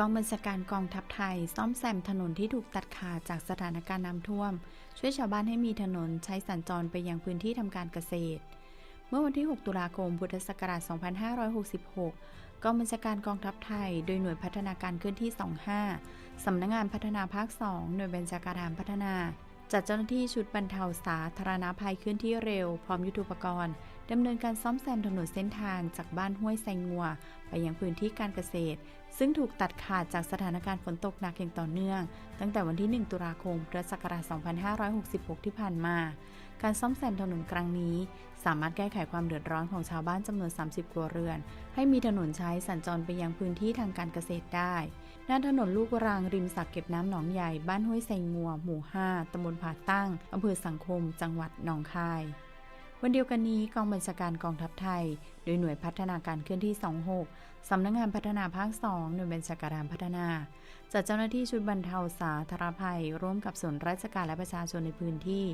กองบัญชาการกองทัพไทย ซ่อมแซมถนนที่ถูกตัดขาดจากสถานการณ์น้ำท่วม ช่วยชาวบ้านให้มีถนนใช้สัญจรไปยังพื้นที่ทำการเกษตร เมื่อวันที่ 6 ตุลาคม พุทธศักราช 2566 กองบัญชาการกองทัพไทย โดยหน่วยพัฒนาการเคลื่อนที่ 25 สำนักงงานพัฒนาภาค 2 หน่วยบัญชาการพัฒนา จัดเจ้าหน้าที่ชุดบรรเทาสาธารณภัยเคลื่อนที่เร็ว พร้อมยุทโธปกรณ์ ดำเนินการซ่อมแซมถนนเส้นทางจากบ้านห้วยไซงัว ไปยังพื้นที่การเกษตร ซึ่งถูกตัดขาดจากสถานการณ์ฝนตกหนักอย่างต่อเนื่อง ตั้งแต่วันที่ 1 ตุลาคมพุทธศักราช2566 ที่ผ่านมา การซ่อมแซมถนนครั้งนี้ สามารถแก้ไขความเดือดร้อนของชาวบ้านจำนวน 30 ครัวเรือน ให้มีถนนใช้สัญจรไปยังพื้นที่ทางการเกษตรได้หน้าถนนลูกรังริมสระเก็บน้ำหนองใหญ่บ้านห้วยไซงัว หมู่ 5ตำบลผาตั้งอำเภอสังคม จังหวัดหนองคาย วันเดียวกันนี้กองบัญชาการกองทัพไทย โดยหน่วยพัฒนาการเคลื่อนที่ 26 สำนักงงานพัฒนาภาค 2 หน่วยบัญชาการพัฒนา จัดเจ้าหน้าที่ชุดบรรเทาสาธารณภัย ร่วมกับส่วนราชการและประชาชนในพื้นที่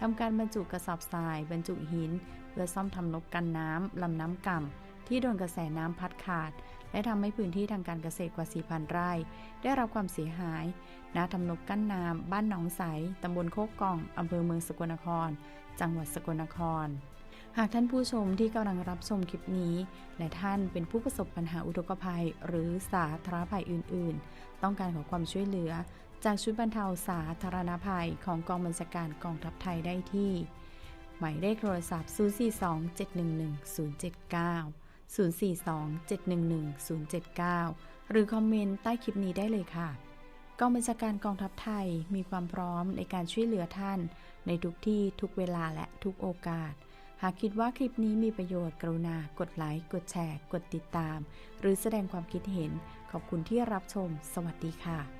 ทำการบรรจุกระสอบทราย บรรจุหิน เพื่อซ่อมทำนบกันน้ำลำน้ำก่ำที่โดนกระแสน้ำพัดขาด และทำให้พื้นที่ทางการเกษตรกว่า 4,000 ไร่ ได้รับความเสียหาย ณทำนบกั้นน้ำบ้านหนองใสตำบลโคกกองอำเภอเมืองสกลนคร จังหวัดสกลนคร หากท่านผู้ชมที่กำลังรับชมคลิปนี้ และท่านเป็นผู้ประสบปัญหาอุทกภัย หรือสาธารณภัยอื่น ๆ ต้องการขอความช่วยเหลือ จากชุดบรรเทาสาธารณภัยของกองบัญชาการกองทัพไทยได้ที่หมายเลขโทรศัพท์ 042-711-079 042-711-079 หรือคอมเมนต์ใต้คลิปนี้ได้เลยค่ะ กองบัญชาการกองทัพไทยมีความพร้อมในการช่วยเหลือท่าน ในทุกที่ทุกเวลาและทุกโอกาส หากคิดว่าคลิปนี้มีประโยชน์กรุณากดไลค์ กดแชร์ กดติดตาม หรือแสดงความคิดเห็น ขอบคุณที่รับชม สวัสดีค่ะ